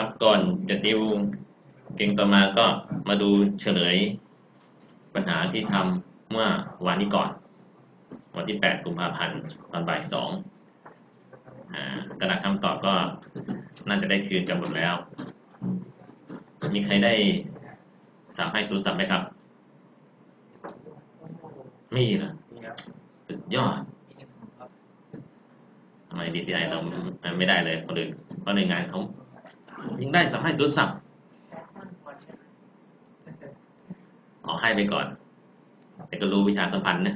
ครับก่อนจะติวเก่งต่อมาก็มาดูเฉลยปัญหาที่ทำเมื่อวานนี้ก่อน วันที่ 8 กุมภาพันธ์ตอนบ่ายสองกระดาษคำตอบก็น่าจะได้คืนกันหมดแล้ว มีใครได้สามให้ศูนย์สับไหมครับ มีเหรอนี่ครับสุดยอดทำไม DCI เราไม่ได้เลยคนอื่นเพราะในงานเขา ยังได้สามให้ศูนย์สับอ๋อให้ไปก่อน แต่ก็รู้วิชาสัมพันธ์นะ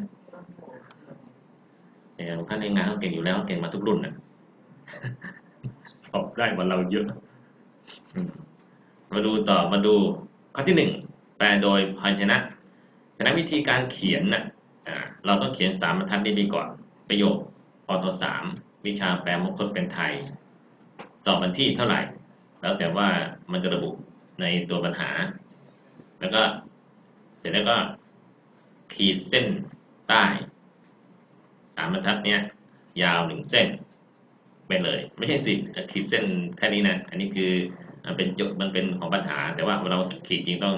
แต่ท่านในงานเขาเก่งอยู่แล้วเก่งมาทุกรุ่นนะสอบได้กว่าเราเยอะมาดูต่อมาดูข้อที่หนึ่งแปลโดยพยัญชนะฉะนั้นวิธีการเขียนน่ะอ่าเราต้องเขียนสามบรรทัดนี้ดีก่อน ประโยคปทสามวิชาแปลมงคลเป็นไทย สอบวันที่เท่าไหร่ แล้วแต่ว่ามันจะระบุในตัวปัญหา แล้วก็เสร็จแล้วก็ขีดเส้นใต้สามบรรทัดเนี้ยยาวหนึ่งเส้นไปเลย ไม่ใช่สิขีดเส้นแค่นี้นะ อันนี้คือมันเป็นจุดมันเป็นของปัญหา แต่ว่าเราขีดจริงต้อง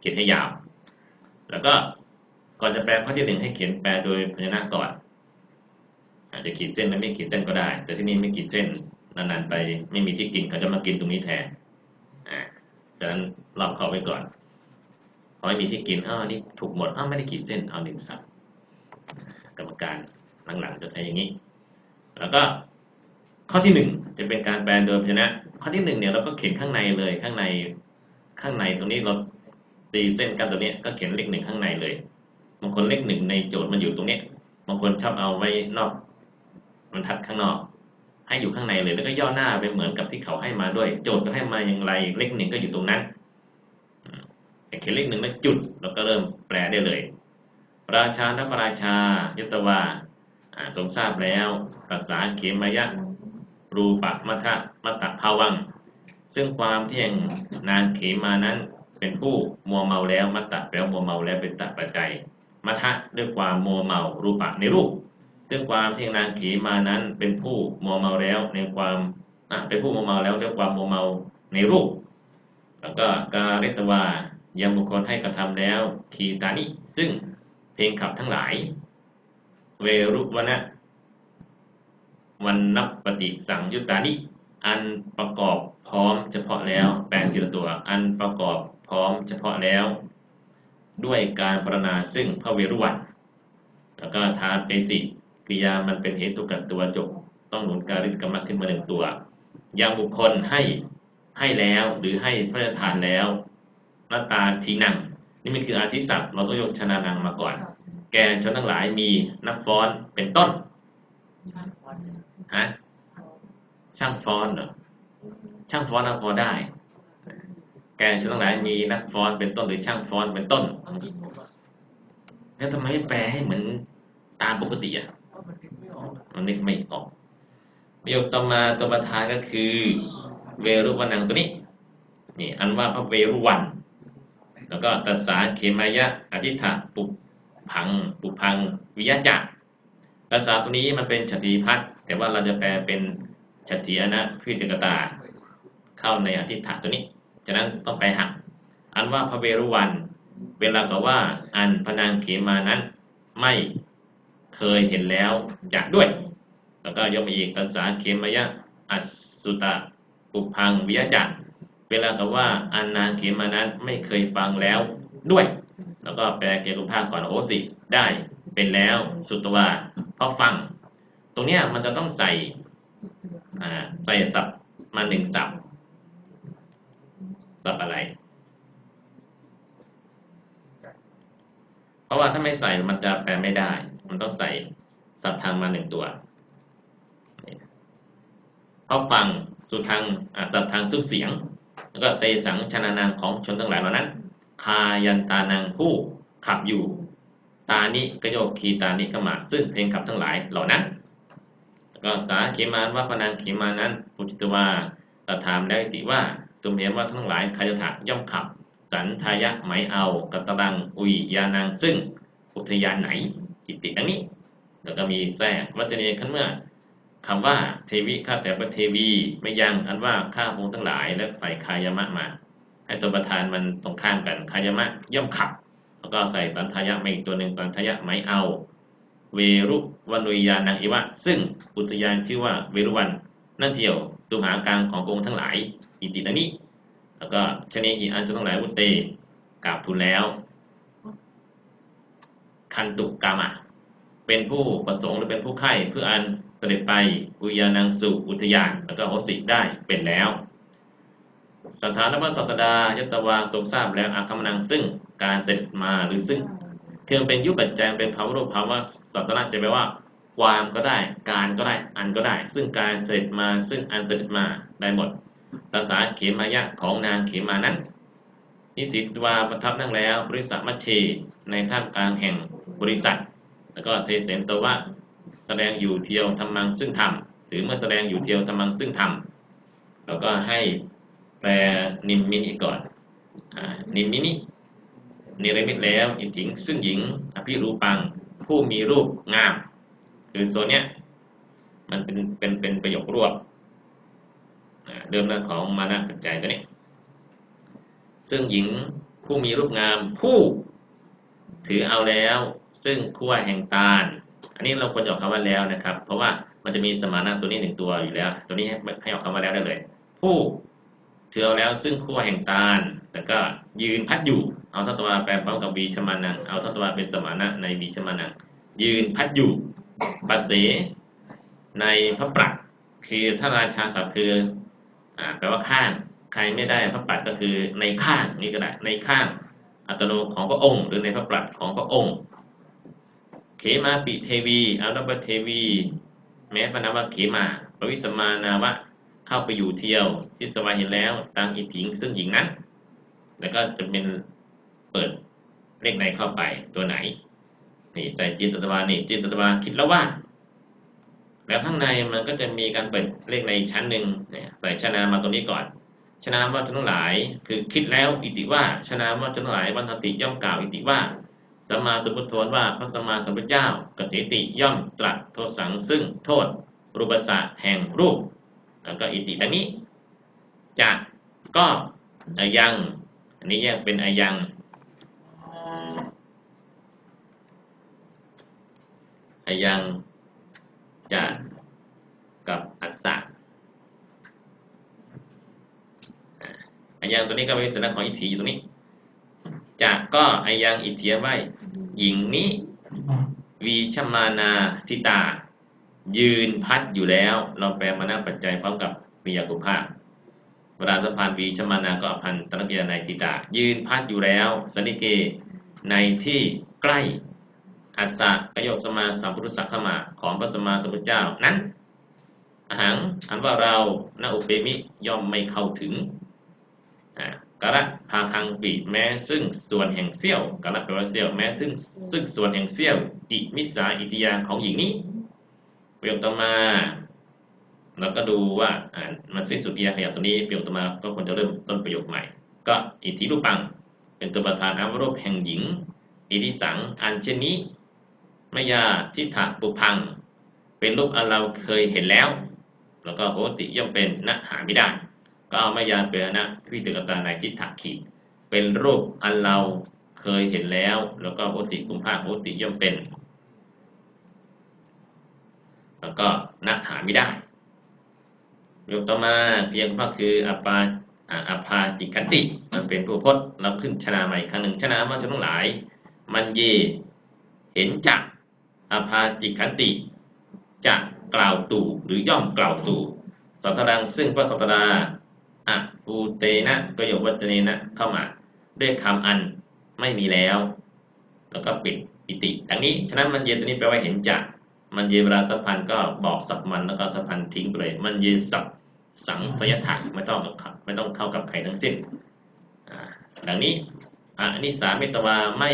เขียนให้ยาว แล้วก็ก่อนจะแปลข้อที่หนึ่งให้เขียนแปลโดยพยัญชนะก่อน อาจจะขีดเส้นแล้วไม่ขีดเส้นก็ได้ แต่ที่นี่ไม่ขีดเส้น นานๆไปไม่มีที่กินเขาจะมากินตรงนี้แทนอ่าดังนั้นรอบเขาไว้ก่อนพอไม่มีที่กินอ้าวนี่ถูกหมดอ้าวไม่ได้ขีดเส้นเอาหนึ่งสับกรรมการหลังๆจะใช้อย่างนี้ แล้วก็ข้อที่หนึ่งจะเป็นการแปลโดยพยัญชนะ ข้อที่หนึ่งเนี่ยเราก็เขียนข้างในเลยข้างในข้างในตรงนี้เราตีเส้นกันตรงนี้ก็เขียนเลขหนึ่งข้างในเลยบางคนเลขหนึ่งในโจทย์มันอยู่ตรงนี้บางคนชอบเอาไว้นอกบรรทัดข้างนอก ให้อยู่ข้างในเลยแล้วก็ย่อหน้าไปเหมือนกับที่เขาให้มาด้วย โจทย์ก็ให้มาอย่างไรเลขหนึ่งก็อยู่ตรงนั้นเขียนเลขหนึ่งแล้วจุดเราก็เริ่มแปลได้เลย ราชานัพระราชายตวาอ่าสมทราบแล้วตัสสาเขมายะ รูปะมัทะมัตตะภาวัง ซึ่งความที่แห่งนางเขมานั้นเป็นผู้มัวเมาแล้วมัตตะแปลว่ามัวเมาแล้วเป็นตัปัจจัยมัทะด้วยความมัวเมารูปะในรูป ซึ่งความที่แห่งนางเขมานั้นเป็นผู้มัวเมาแล้วในความเป็นผู้มัวเมาแล้วด้วยความมัวเมาในรูป แล้วก็การเตวายังบุคคลให้กระทำแล้วทีตานิ ซึ่งเพลงขับทั้งหลาย เวรุวนะวันนับปฏิสังยุตานิ อันประกอบพร้อมเฉพาะแล้วแปลงทีละตัว อันประกอบพร้อมเฉพาะแล้ว ด้วยการพรรณนาซึ่งพระเวรุวันแล้วก็ทานเปสิ กริยามันเป็นเหตุกับตัวจบ ต้องหนุนการิกรรมะขึ้นมาหนึ่งตัว อย่างบุคคลให้ให้แล้วหรือให้พระราชทานแล้วหน้าตาทีนัง นี่มันคืออาทิศัพท์เราต้องยกชนะนังมาก่อน แกชนทั้งหลายมีนักฟ้อนเป็นต้นฮะช่างฟ้อนเหรอช่างฟ้อนเราพอได้ แกนทั้งหลายมีนักฟ้อนเป็นต้นหรือช่างฟ้อนเป็นต้นแล้วทำไมไม่แปลให้เหมือนตามปกติอะ มันนึกไม่ออกประโยคต่อมาตัวประธานก็คือ เวรุวันังตัวนี้นี่อันว่าพระเวรุวัน แล้วก็ตัสสาเขมายะอธิษฐะปุพังปุพังวิยะจักภาษาตัวนี้มันเป็นชติพัฒน์แต่ว่าเราจะแปลเป็นชติอนะพิจกตา เข้าในอธิษฐานตัวนี้ฉะนั้นต้องไปหักอันว่าพระเวรุวัน เวลากับว่าอันพนางเขมานั้นไม่เคยเห็นแล้วจากด้วย แล้วก็ยกมาอีกภาษาเขมยะอัสุตะปุพังวิยจักเวลากับว่าอันนางเขมานั้นไม่เคยฟังแล้วด้วย แล้วก็แปลเกตุภาคก่อนโอสิ ได้เป็นแล้วสุตวาเพราะฟัง ตรงเนี้ยมันจะต้องใส่ใส่ศัพท์มาหนึ่งศัพท์ศัพท์อะไร เพราะว่าถ้าไม่ใส่มันจะแปลไม่ได้ มันต้องใส่ศัพท์ทางมาหนึ่งตัว เพราฟังสุทางอ่าศัพท์ทางซุกเสียง แล้วก็เตสังชนานางของชนทั้งหลายเหล่านั้น คายันตานางผู้ขับอยู่ ตานิกโยคีตานิกมาซึ่งเพลงขับทั้งหลายเหล่านั้น แล้วก็สาเขมานว่าพนางเขมานั้นปุจิตวาตถามแล้วติว่าตุมเห็นว่าทั้งหลายคายถะย่อมขับ สันทายะไหมเอากัตรังอุยยานางซึ่งอุทยานไหนอิติดังนี้ แล้วก็มีแทรกวัจเนียขั้นเมื่อ คำว่าเทวิข้าแต่พระเทวีไม่ยังอันว่าข้าพงทั้งหลายและใส่คายามะมา ให้ตัวประธานมันตรงข้ามกันคายามะย่อมขับ แล้วก็ใส่สันทายะมาอีกตัวหนึ่งสันทายะไม่เอา เวรุวันุยานังอิวะ ซึ่งอุทยานชื่อว่าเวรุวัน นั่นเที่ยวตุมหากลางขององค์ทั้งหลายอิติตานิแล้วก็ชนีหิอันจะต้งหลายวุตเตกราบทูลแล้ว คันตุกามะเป็นผู้ประสงค์หรือเป็นผู้ไข่เพื่ออัน เสด็จไปอุยานังสุอุทยาน แล้วก็โหสิได้เป็นแล้วสถานวัสัตดายตวาทรงทราบแล้วอาคมนังซึ่งการเสด็จมาหรือซึ่งคือเป็นยุปัจจัยเป็นภาวะรูปภาวะสัตนะจะแปลว่า ความก็ได้การก็ได้อันก็ได้ ซึ่งการเสด็จมาซึ่งอันเสด็จมาได้หมดภาษาเขมายะของนางเขมานั้นนิสิตวาประทับนั่งแล้ว บริษัทมัชเชในท่ามกลางแห่งบริษัท แล้วก็เทเสนตวว่า แสดงอยู่เทียวธรรมังซึ่งธรรมหรือเมื่อแสดงอยู่เทียวธรรมังซึ่งธรรมแล้วก็ให้แปลนิมมินิก่อนอนิมมินิเนรมิตแล้วอินถิงซึ่งหญิงอภิรูปังผู้มีรูปงาม คือโซนเนี้ยมันเป็นเป็นเป็นประโยครวบเริ่มแรกของมานะปัจจัยตัวนี้ ซึ่งหญิงผู้มีรูปงามผู้ถือเอาแล้ว ซึ่งขั้วแห่งตาล อันนี้เราควรจะออกคำว่าแล้วนะครับ เพราะว่ามันจะมีสมานะตัวนี้หนึ่งตัวอยู่แล้ว ตัวนี้ให้ให้ออกคำว่าแล้วได้เลย ผู้เถือเอแล้วซึ่งขั้วแห่งตาลแล้วก็ยืนพัดอยู่ เอาทัตวาแปลพร้อมกับบีชมานัง เอาทัตวาเป็นสมานะในบีชมานัง ยืนพัดอยู่ปัสเสในพระปรักคือถ้าราชาศัพท์คืออ่าแปลว่าข้าง ใครไม่ได้พระปรัดก็คือในข้างนี่ก็ได้ในข้างอัตโนของพระองค์ หรือในพระปรัดของพระองค์ ขมาปิเทวีอารัปเทวี แม้พระนามว่าเขมาปวิสมานาวะเข้าไปอยู่เที่ยวที่สวายเห็นแล้วตังอิถิงซึ่งหญิงนั้น แล้วก็จะเป็นเปิดเลขในเข้าไปตัวไหนนี่ใส่จินตตวานี่จินตตวาคิดแล้วว่า แล้วข้างในมันก็จะมีการเปิดเลขในชั้นหนึ่งเนี่ยใส่ชนะมาตรงนี้ก่อน ชนะว่าทั้งหลาย คือคิดแล้วอิติว่าชนะว่าทั้งหลายวันทติย่อมกล่าวอิติว่า สัมมาสัมพุทโธว่าพระสัมมาสัมพุทธเจ้ากติติย่อมตรัสโทสังซึ่งโทษรูปศาสตร์แห่งรูป แล้วก็อิติดังนี้จะก็อายัง อันนี้แยกเป็นอายังอายังจะกับอัสสะอายังตัวนี้ก็เป็นสัญลักษณ์ของอิทธิอยู่ตรงนี้ จากก็อายังอิทธิไว้ หญิงนี้วีชมานาทิตา ยืนพัดอยู่แล้ว เราแปลมาหน้าปัจจัยพร้อมกับมียากุภาพเวลาสัมพันธ์วีชมานาก็อพันตนกิยาในทิตา ยืนพัดอยู่แล้วสนิเกในที่ใกล้อัสสะกโยกสมาสัมพุทธสักขมาของพระสมมาสัมพุทธเจ้านั้นอาหารอันว่าเราณอุเปมิย่อมไม่เข้าถึง กระพาคังปีแม้ซึ่งส่วนแห่งเสี้ยวกระแปลว่าเสี้ยวแม้ซึ่งซึ่งส่วนแห่งเสี้ยว อิมิสาอิทิยาของหญิงนี้ประโยคต่อมาเราก็ดูว่าอ่ามันสิ้นสุดอิยาขยับตัวนี้ประโยคต่อมาก็ควรจะเริ่มต้นประโยคใหม่ ก็อิทธิรูปัง เป็นตัวประธานอวรบแห่งหญิง อิทิสังอันเช่นนี้มายาทิฏฐะปุพัง เป็นรูปอันเราเคยเห็นแล้ว แล้วก็โหติย่อมเป็นนะหาไม่ได้ ก็เอามายานเป็นะพิจารตาในทิฏฐะขีเป็นรูปอันเราเคยเห็นแล้ว แล้วก็โหติกุมภาโหติย่อมเป็น แล้วก็นะหาไม่ได้ยกต่อมาเพียงก็คืออปาอภาจิคันติ มันเป็นผู้พจน์เราขึ้นชนะใหม่ครั้งหนึ่งชนะมาจะต้องหลาย มันเยเห็นจักอภาจิคันติจะกล่าวตู่หรือย่อมกล่าวตู่สัตดังซึ่งพระสัตดา อะปูเตนะก็ยกวัจเนนะเข้ามาด้วยคำอันไม่มีแล้ว แล้วก็ปิดอิติดังนี้ฉะนั้นมันเยตัวนี้แปลว่าเห็นจักมันเยเวลาสัพพันก็บอกสัพมันแล้วก็สัพพันทิ้งไปเลย มันเยสับสังสยถะไม่ต้องไม่ต้องเข้ากับใครทั้งสิ้นดังนี้อันนี้สามิตวาไม่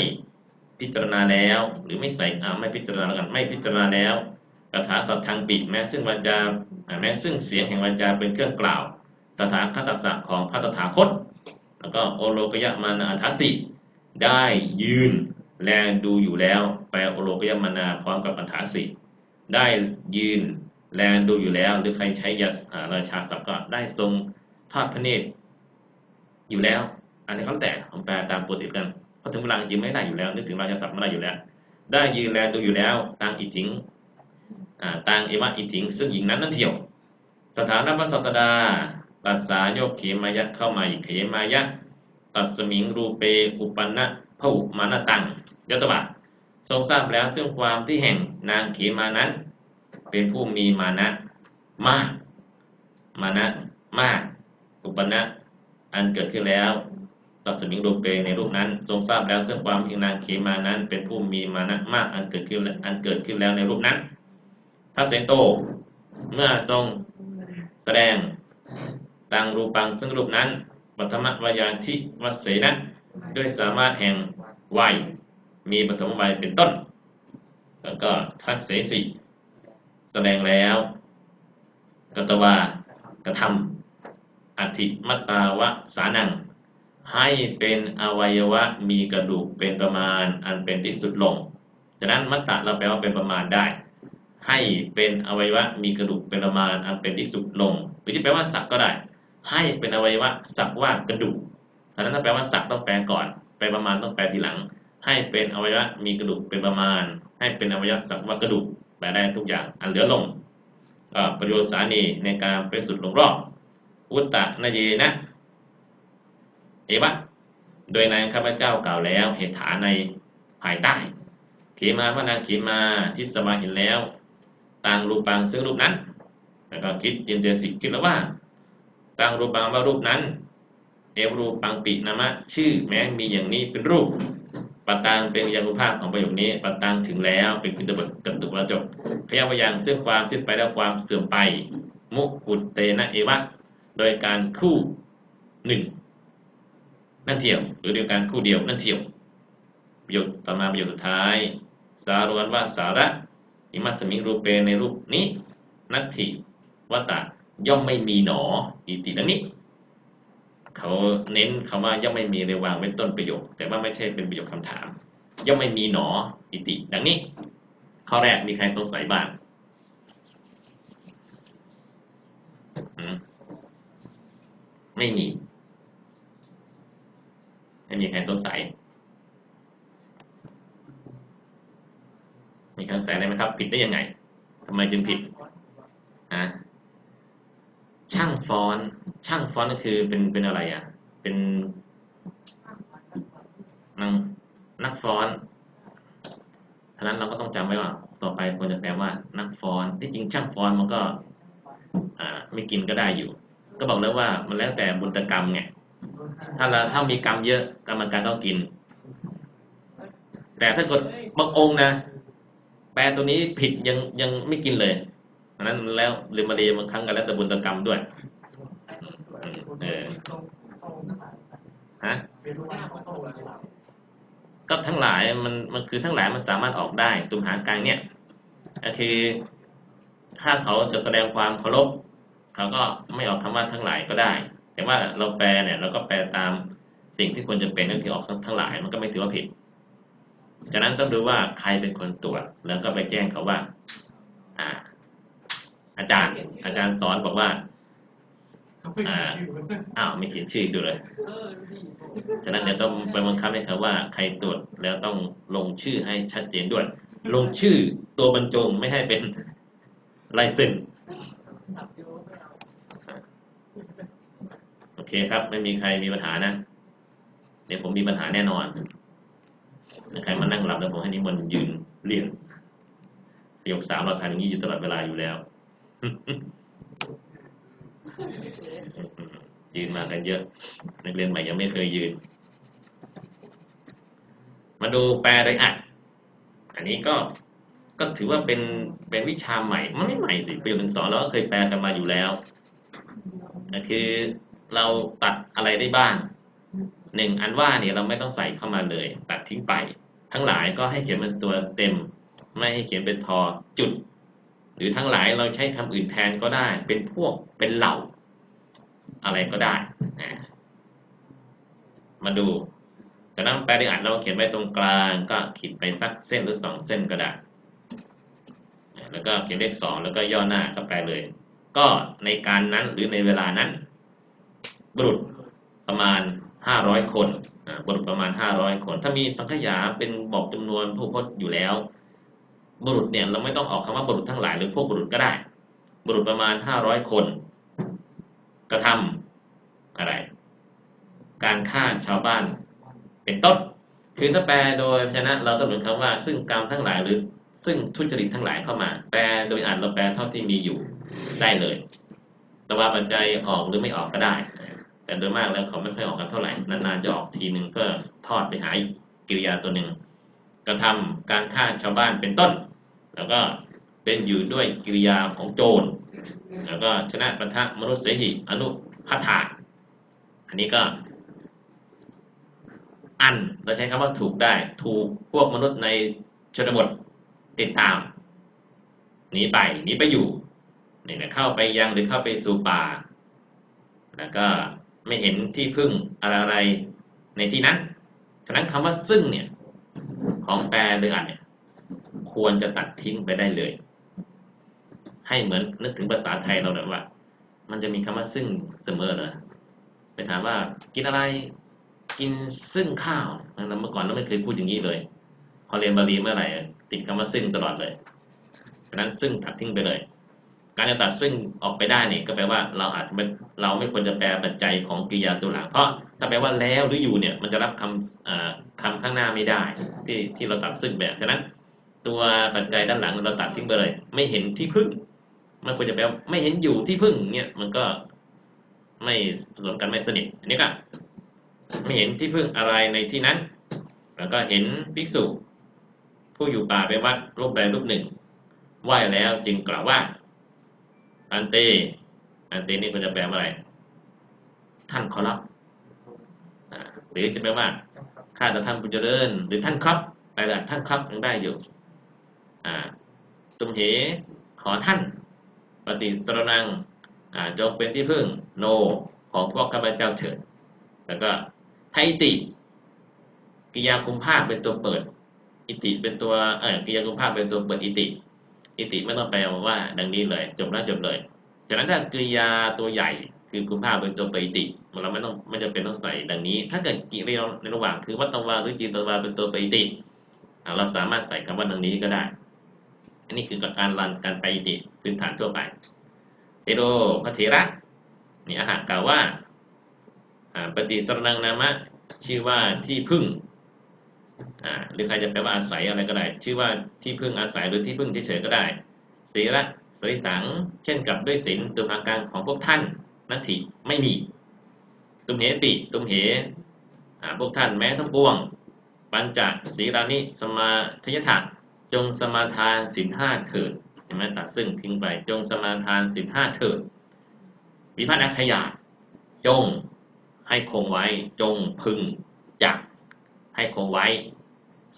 พิจารณาแล้ว หรือไม่ใส่ไม่พิจารณาแล้วกันไม่พิจารณาแล้วคาถาสัตทธังปิแม้ซึ่งวาจาแม้ซึ่งเสียงแห่งวาจาเป็นเครื่องกล่าว ตถาคตสักของพระตถาคต แล้วก็โอโลกยมานาทัสสิได้ยืนแลดูอยู่แล้วแปลโอโลกยมานาพร้อมกับอัฏฐาสิได้ยืนแลดูอยู่แล้ว หรือใครใช้ยาอ่าราชาศัพท์ก็ได้ทรงทอดพระเนตรอยู่แล้ว อันนี้ก็แล้วแต่ผมแปลตามปกติกันเพราะถึงเวลาจริงไม่ได้อยู่แล้ว นึกถึงราชาศัพท์ไม่ได้อยู่แล้ว ได้ยืนแลดูอยู่แล้วต่างอิถิงต่างเอวะอิถิง ซึ่งหญิงนั้นนั่นเที่ยว สถานะพระสัตดา ตัสสาโยกเขมายะเข้ามาอีกเขมายะตัสมิงรูเปอุปันนะพหุมานะตังยตบะทรงทราบแล้วซึ่งความที่แห่งนางเขมานั้น เป็นผู้มีมานะมากมานะมาก อุปนะอันเกิดขึ้นแล้วตัดสมิงรูเปในรูปนั้น ทรงทราบแล้วซึ่งความที่นางเขมานั้น เป็นผู้มีมานะมากอันเกิดขึ้นอันเกิดขึ้นแล้วในรูปนั้นถ้าเสนโต เมื่อทรงแสดง ตังรูปังซึ่งรูปนั้นปัทมวายานทิวัเสนะด้วยสามารถแห่งวัยมีปฐมวัยเป็นต้น แล้วก็ทัศเสสิแสดงแล้วกตวากระทำอธิมัตตาวะสานัง ให้เป็นอวัยวะมีกระดูกเป็นประมาณอันเป็นที่สุดลงฉะนั้นมัตตะเราแปลว่าเป็นประมาณได้ ให้เป็นอวัยวะมีกระดูกเป็นประมาณอันเป็นที่สุดลงหรือที่แปลว่าสักก็ได้ ให้เป็นอวัยวะสักว่ากระดูกฉะนั้นถ้าแปลว่าสักต้องแปลก่อนแปลประมาณต้องแปลทีหลัง ให้เป็นอวัยวะมีกระดูกเป็นประมาณ ให้เป็นอวัยวะสักว่ากระดูกแปลได้ทุกอย่าง อันเหลือลงประโยชน์สานีในการไปสุดลงรอบอุตตะนาเยนะ เอวะโดยในข้าพเจ้ากล่าวแล้วเหตุฐานในภายใต้เขมาพระนางเขมาที่สมาเห็นแล้วต่างรูปังซึ่งรูปนั้น แล้วก็คิดจินเตสิกคิดแล้วว่า ต่างรูปังว่ารูปนั้นเอวรูปังปินามะ ชื่อแม้มีอย่างนี้เป็นรูปปัตตังเป็นยานุภาพของประโยคนี้ปัตตังถึงแล้วเป็นคุณตบทกับตุกระจบพยาวยังซึ่งความสิ้นไปและความเสื่อมไป มุกุตเตนะเอวะโดยการคู่หนึ่งนั่นเที่ยว หรือเดียกันคู่เดียวนั่นเที่ยวประโยคต่อมาประโยคสุดท้าย สารวนว่าสาระอิมัสมิงรูปเปในรูปนี้ นัตถิวัตตะ ย่อมไม่มีหนออิติดังนี้เขาเน้นคำว่าย่อมไม่มีในวางเป็นต้นประโยค แต่ว่าไม่ใช่เป็นประโยคคำถาม ย่อมไม่มีหนออิติ ดังนี้ ข้อแรกมีใครสงสัยบ้างไม่มี ไม่มีใครสงสัย มีใครสงสัยอะไรไหมครับ ผิดได้ยังไงทำไมจึงผิดอะ ช่างฟอนต์ช่างฟอนต์ก็คือเป็นเป็นอะไรอะ เป็นนักนักฟอนต์ฉะนั้นเราก็ต้องจำไว้ว่า ต่อไปควรจะแปลว่า นักฟอนต์ที่จริงช่างฟอนต์มันก็ อ่า ไม่กินก็ได้อยู่ ก็บอกแล้วว่ามันแล้วแต่บุญตกรรมไงถ้าเราถ้ามีกรรมเยอะกรรมการต้องกิน แต่ถ้ากดบางองค์นะแปลตัวนี้ผิดยังยังไม่กินเลย อันนั้นแล้วเรียนมาเรียนบางครั้งกันแล้วแต่บุญตกรรมด้วยเออฮะก็ทั้งหลายมันมันคือทั้งหลายมันสามารถออกได้ตุมหากายเนี่ยก็คือถ้าเขาจะแสดงความเคารพเขาก็ไม่ออกคำว่าทั้งหลายก็ได้ แต่ว่าเราแปลเนี่ย เราก็แปลตามสิ่งที่ควรจะเป็นนั่นคือออกทั้งหลาย มันก็ไม่ถือว่าผิดจากนั้นต้องดูว่าใครเป็นคนตรวจแล้วก็ไปแจ้งเขาว่า อ่า อาจารย์ อาจารย์สอนบอกว่าอ่าอ้าวไม่เขียนชื่อดูเลย ฉะนั้นเดี๋ยวต้องไปบังคับให้เขาว่าใครตรวจแล้วต้องลงชื่อให้ชัดเจนด้วย ลงชื่อตัวบรรจงไม่ให้เป็นลายเซ็นโอเคครับ ไม่มีใครมีปัญหานะ เดี๋ยวผมมีปัญหาแน่นอนใครมานั่งหลับแล้วผมให้นิมนต์ยืนเรียนประโยคสามเราทำอย่างนี้อยู่ตลอดเวลาอยู่แล้ว ยืนมากันเยอะ นักเรียนใหม่ยังไม่เคยยืน มาดูแปลได้อัดอันนี้ก็ก็ถือว่าเป็นเป็นวิชาใหม่ มันไม่ใหม่สิประโยคหนึ่งสอนเราก็เคยแปลกันมาอยู่แล้วนะคือเราตัดอะไรได้บ้างหนึ่งอันว่าเนี่ยเราไม่ต้องใส่เข้ามาเลย ตัดทิ้งไป ทั้งหลายก็ให้เขียนเป็นตัวเต็ม ไม่ให้เขียนเป็นทอจุด หรือทั้งหลายเราใช้คำอื่นแทนก็ได้ เป็นพวกเป็นเหล่า อะไรก็ได้นะมาดูจากนั้นแปลได้อ่านเราเขียนไว้ตรงกลางก็ขีดไปสักเส้นหรือสองเส้นก็ได้แล้วก็เขียนเลขสองแล้วก็ย่อหน้าก็แปลเลย ก็ในการนั้นหรือในเวลานั้น บุรุษประมาณ500คนอ่าบุรุษประมาณ500คน ถ้ามีสังขยาเป็นบอกจำนวนผู้พจน์อยู่แล้ว บุรุษเนี่ยเราไม่ต้องออกคำว่าบุรุษทั้งหลายหรือพวกบุรุษก็ได้ บุรุษประมาณ500คน กระทำอะไร การฆ่าชาวบ้านเป็นต้นคือถ้าแปลโดยชนะเราต้องหมือนคำว่า ซึ่งกรรมทั้งหลายหรือซึ่งทุจริตทั้งหลายเข้ามา แปลโดยอ่านเราแปลเท่าที่มีอยู่ได้เลยแต่ว่าปัจจัยออกหรือไม่ออกก็ได้ แต่โดยมากแล้วเขาไม่ค่อยออกกันเท่าไหร่นานๆจะออกทีหนึ่งก็ทอดไปหาอีกกิริยาตัวหนึ่งกระทำการฆ่าชาวบ้านเป็นต้น แล้วก็เป็นอยู่ด้วยกิริยาของโจร แล้วก็ชนะปะทะมนุษย์เสหิอนุพัฒาอันนี้ก็อันเราใช้คำว่าถูกได้ ถูกพวกมนุษย์ในชนบทติดตามหนีไปหนีไปอยู่นี่นะเข้าไปยังหรือเข้าไปสู่ป่า แล้วก็ไม่เห็นที่พึ่งอะไรๆในที่นั้นฉะนั้นคำว่าซึ่งเนี่ยของแปลหรืออ่านเนี่ย ควรจะตัดทิ้งไปได้เลย ให้เหมือนนึกถึงภาษาไทยเราแบบว่า มันจะมีคำว่าซึ่งเสมอเลยไปถามว่ากินอะไรกินซึ่งข้าวเมื่อก่อนเราไม่เคยพูดอย่างนี้เลย พอเรียนบาลีเมื่อไหร่ติดคำว่าซึ่งตลอดเลยฉะนั้นซึ่งตัดทิ้งไปเลย การจะตัดซึ่งออกไปได้นี่ก็แปลว่าเราอาจจะไม่เราไม่ควรจะแปลปัจจัยของกริยาตัวหลัง เพราะถ้าแปลว่าแล้วหรืออยู่เนี่ยมันจะรับคำคำข้างหน้าไม่ได้ที่ที่เราตัดซึ่งแบบฉะนั้น ตัวปัจจัยด้านหลังเราตัดทิ้งไปเลย ไม่เห็นที่พึ่ง มันควรจะแปลว่าไม่เห็นอยู่ที่พึ่งเนี่ยมันก็ไม่ผสมกันไม่สนิทอันนี้ก็ไม่เห็นที่พึ่งอะไรในที่นั้น แล้วก็เห็นภิกษุ ผู้อยู่ป่าไปวัดรูปใดรูปหนึ่งไหว้แล้วจึงกล่าวว่า อันเต อันเตนี่ก็จะแปลว่าอะไร ท่านขอรับหรือจะแปลว่าข้าแต่ท่านผู้เจริญ หรือท่านครับอะไรล่ะท่านครับยังได้อยู่ ตุมเหขอท่าน ปฏิตรนังจงเป็นที่พึ่งโน ของพวกข้าพเจ้าเถิด แล้วก็ไทติกิยาคุมภาคเป็นตัวเปิด อิติเป็นตัวเออกิยาคุมภาคเป็นตัวเปิดอิติ อิติไม่ต้องแปลว่า ดังนี้เลย จบแล้วจบเลยฉะนั้นถ้ากริยาตัวใหญ่คือคุมภาคเป็นตัวเปิดอิติเราไม่ต้องไม่จำเป็นต้องใส่ดังนี้ ถ้าเกิดกิริยาในระหว่างคือวัตตวาหรือจีตวาเป็นตัวเปิดอิติเราสามารถใส่คำว่าดังนี้ก็ได้ อันนี้คือการรันการไปอิติพื้นฐานทั่วไปเทโดพระเถระนี่อาหารกล่าวว่าปฏิสรนังนามะชื่อว่าที่พึ่งหรือใครจะแปลว่าอาศัยอะไรก็ได้ ชื่อว่าที่พึ่งอาศัยหรือที่พึ่งเฉยๆก็ได้ศีละสริสัง เช่นกับด้วยศีลตุมอาการของพวกท่านนัตถิไม่มี ตุมเหปิตุมเหพวกท่านแม้ทั้งปวง ปัญจศีรานิสมาทยถะ จงสมาทานศีลห้าเถิดเห็นไหมตัดซึ่งทิ้งไป จงสมาทานศีลห้าเถิด วิพัฒนาขยาจงให้คงไว้ จงพึงจักให้คงไว้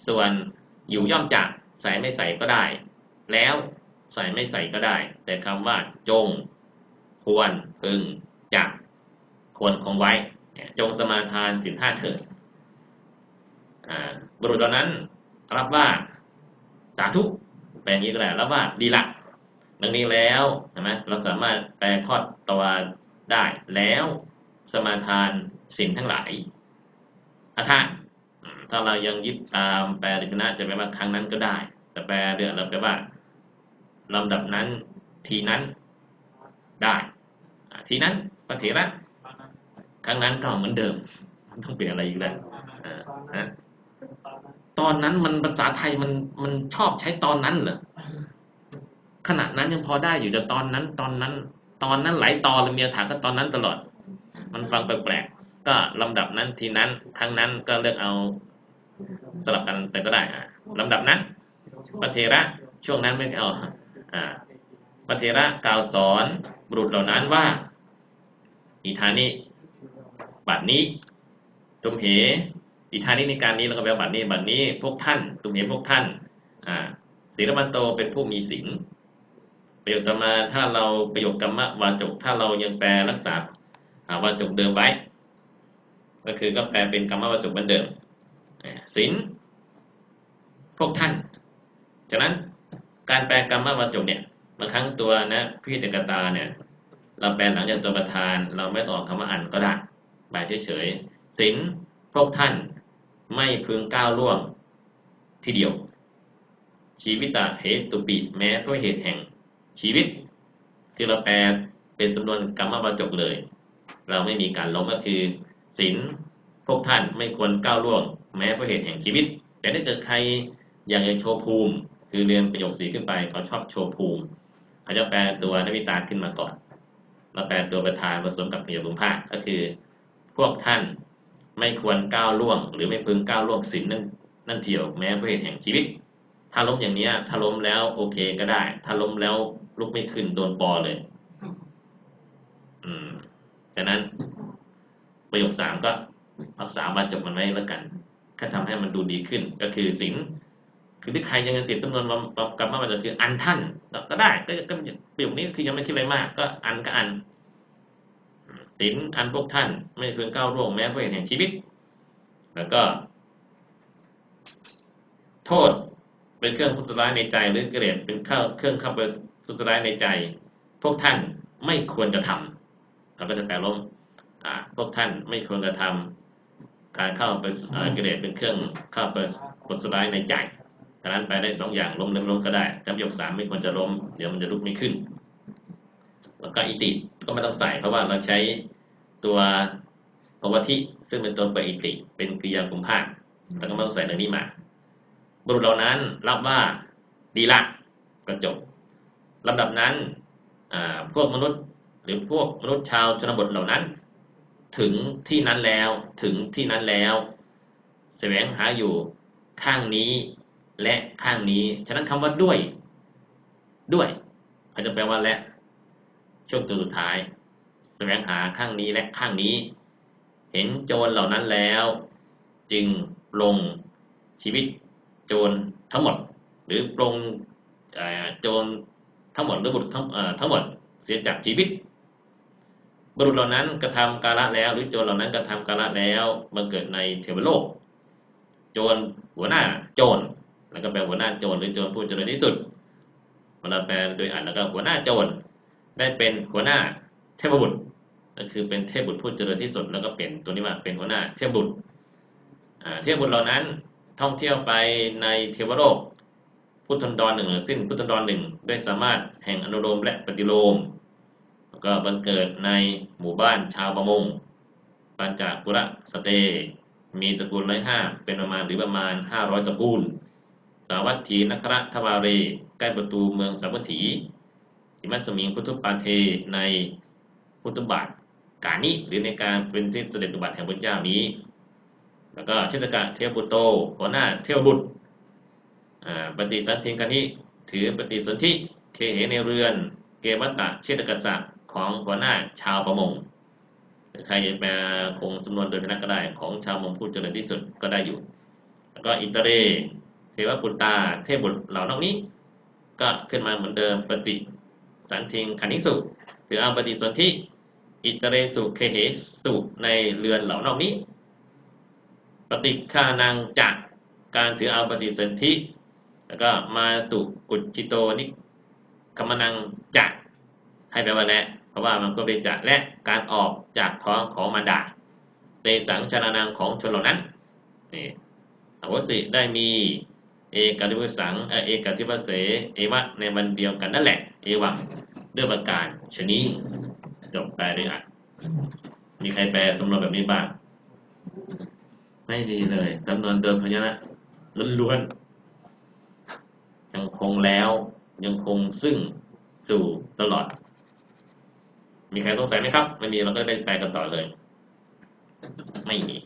ส่วนอยู่ย่อมจักใส่ไม่ใส่ก็ได้ แล้วใส่ไม่ใส่ก็ได้ แต่คำว่าจง ควรพึงจักควรคงไว้ จงสมาทานสินห้าเถิดบุรุษเหล่านั้นรับว่า สาธุแปลงนี้ก็ได้รับว่าดีละดังนี้แล้วเห็นไหมเราสามารถแปลทอดตัวได้แล้วสมาทานสินทั้งหลายอัฏฐะถ้าเรายังยึดตามแปลดิกนะจะแปลว่าครั้งนั้นก็ได้ แต่แปลเดือนเราแปลว่าลำดับนั้นทีนั้นได้ทีนั้นปฏิระครั้งนั้นก็เหมือนเดิมมันต้องเปลี่ยนอะไรอีกแล้วต อนนั้นมันภาษาไทยมันมันชอบใช้ตอนนั้นเหรอขณะนั้นยังพอได้อยู่แต่ตอนนั้น ตอนนั้น ตอนนั้นหลายตอนเลยมีถามก็ตอนนั้นตลอด มันฟังแปลกๆก็ลำดับนั้นทีนั้นครั้งนั้นก็เลือกเอาสลับกันไปก็ได้อ่าลำดับนั้นพระเทระช่วงนั้นไม่เอาอ่าพระเทระกล่าวสอนบุรุษเหล่านั้นว่าอิธานิบัดนี้ตุมเห อิธานิในการนี้แล้วก็แปลบัดนี้บัดนี้พวกท่านตุมเห็นพวกท่านอ่าศีลมันโตเป็นผู้มีศีลประโยคต่อมาถ้าเราประโยคกรรมวาจกถ้าเรายังแปลรักษาวาจกเดิมไว้ ก็คือก็แปลเป็นกรรมวาจกเหมือนเดิมศีลพวกท่านฉะนั้นการแปลกรรมวาจกเนี่ยบางครั้งตัวนะพิเตกตาเนี่ยเราแปลหลังจากตัวประธาน เราไม่ต้องคำว่าอันก็ได้แปลเฉยๆสินพวกท่าน ไม่พึงก้าวล่วงทีเดียว ชีวิตะเหตุปิแม้ด้วยเหตุแห่งชีวิตคือเราแปลเป็นสำนวนกรรมวาจกเลย เราไม่มีการล้มก็คือสินพวกท่านไม่ควรก้าวล่วง แม้เพราะเหตุแห่งชีวิต แต่ถ้าเกิดใครอยากจะโชว์ภูมิ คือเรียนประโยคสีขึ้นไปเขาชอบโชว์ภูมิเขาจะแปลตัวนวิตาขึ้นมาก่อนแล้วแปลตัวประธานผสมกับประโยคบุพภาคก็คือ พวกท่าน ไม่ควรก้าวล่วง หรือไม่พึงก้าวล่วงสินนั่นนั่นเที่ยวแม้เพราะเหตุแห่งชีวิต ถ้าล้มอย่างนี้ถ้าล้มแล้วโอเคก็ได้ ถ้าล้มแล้วลุกไม่ขึ้นโดนปอเลย อืมฉะนั้นประโยคสามก็รักษาบรรจบมันไว้แล้วกันแค่ทำให้มันดูดีขึ้น ก็คือสินคือที่ใครยังติดจำนวนกรรมมาบรรจบคืออันท่านก็ได้ก็ก็ประโยคนี้คือยังไม่คิดอะไรมาก ก็อันก็อัน สินอันพวกท่าน ไม่เพียงก้าวล่วงแม้เพราะเหตุแห่งชีวิต แล้วก็ โทษเป็นเครื่องพุทธร้ายในใจหรือเกิเลสเป็นเครื่องเข้าไปสุดร้ายในใจ พวกท่านไม่ควรจะทำเราก็จะแปลลมพวกท่านไม่ควรกระทำการเข้าไปเกิเลสเป็นเครื่องเข้าไปผลสลายในใจฉะนั้นไปได้สองอย่างล้มล้มล้มก็ได้จำยกสามไม่ควรจะล้ม เดี๋ยวมันจะลุกไม่ขึ้น แล้วก็อิติ ก็ไม่ต้องใส่ เพราะว่าเราใช้ตัวภวทิซึ่งเป็นตัวปิดอิติ เป็นกริยาคุมภาคแล้วก็ไม่ต้องใส่ในนี้มา บุรุษเหล่านั้นรับว่าดีละก็จบลำดับนั้นพวกมนุษย์หรือพวกมนุษย์ชาวชนบทเหล่านั้น ถึงที่นั้นแล้วถึงที่นั้นแล้วแสวงหาอยู่ข้างนี้และข้างนี้ ฉะนั้นคำว่าด้วย ด้วยเขาจะแปลว่าและ ช่วงตัวสุดท้ายแสวงหาข้างนี้และข้างนี้ เห็นโจรเหล่านั้นแล้ว จึงลงชีวิตโจรทั้งหมด หรือปรงโจรทั้งหมดหรือบุตรทั้งทั้งหมดเสียจากชีวิต บุรุษเหล่านั้นกระทำกาละแล้ว หรือโจรเหล่านั้นกระทำกาละแล้วบังเกิดในเทวโลก โจรหัวหน้าโจรแล้วก็แปลหัวหน้าโจรหรือโจรผู้เจริญที่สุดเวลาแปลโดยอ่านแล้วก็หัวหน้าโจร ได้เป็นหัวหน้าเทพบุตรก็คือเป็นเทพบุตรผู้เจริญที่สุดแล้วก็เปลี่ยนตัวนี้ว่าเป็นหัวหน้าเทพบุตรเทพบุตรเหล่านั้นท่องเที่ยวไปในเทวโลกพุทธันดรหนึ่งหรือสิ้นพุทธันดรหนึ่งได้สามารถแห่งอนุโลมและปฏิโลมแล้วก็บังเกิดในหมู่บ้านชาวประมงปัญจกุระสเต มีตระกูลร้อยห้าเป็นประมาณหรือประมาณห้าร้อยตระกูล สาวัตถีนครทวารีใกล้ประตูเมืองสาวัตถี อิมัสมิงพุทธปาเทในพุทธบาทกานี้หรือในการเป็นที่เสด็จอุบัติแห่งพระเจ้านี้ แล้วก็เชตกะเทวบุตโตหัวหน้าเทวบุตรปฏิสันทิงกันนี้ถือปฏิสนธิเคเหในเรือน เกวัตตะเชตกษัตริย์ของหัวหน้าชาวประมงใครจะแปลคงสำนวนโดยพนักก็ได้ของชาวมงพูดเจริญที่สุดก็ได้อยู่ แล้วก็อิตเรเทวปุตตา เทพบุตรเหล่านอกนี้ ก็ขึ้นมาเหมือนเดิมปฏิ สันทิงขันิสุถือเอาปฏิสนธิอิตเรสุเคเหสุในเรือนเหล่านอกนี้ ปฏิฆานังจากการถือเอาปฏิสนธิแล้วก็มาตุกุจิโตนิกรรมนังจักให้แปลว่าและ เพราะว่ามันก็เป็นจักและการออกจากท้องของมารดาเตสังชนานังของชนเหล่านั้นนี่อวสิได้มี เอกาทิวสังเอกาทิวเส เอวะในวันเดียวกันนั่นแหละ เอวังด้วยประการชนี้จบแปลด้วยอะมีใครแปลสำนวนแบบนี้บ้าง ไม่มีเลยจำนวนเดิมพยัญชนะล้วนๆยังคงแล้วยังคงซึ่งสู่ตลอด มีใครสงสัยไหมครับ ไม่มีเราก็ได้แปลกันต่อเลย ไม่มี